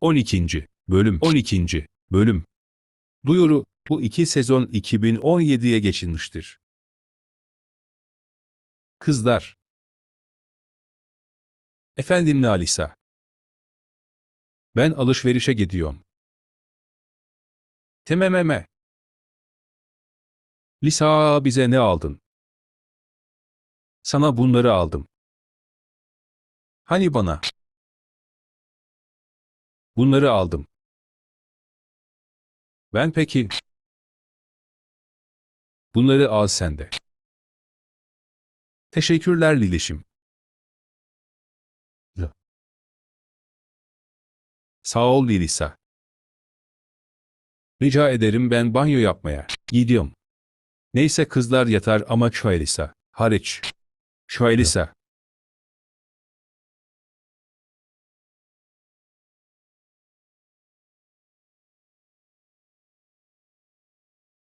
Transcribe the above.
12. Bölüm 12. Bölüm Duyuru, bu iki sezon 2017'ye geçilmiştir. Kızlar Efendim Nalisa. Ben alışverişe gidiyorum. Temememe. Lisa bize ne aldın? Sana bunları aldım. Hani bana? Bunları aldım. Ben peki. Bunları al sen de. Teşekkürler Lilişim. Sağ ol Lilisa. Rica ederim ben banyo yapmaya gidiyorum. Neyse kızlar yatar ama Şaylisa hariç. Şaylisa.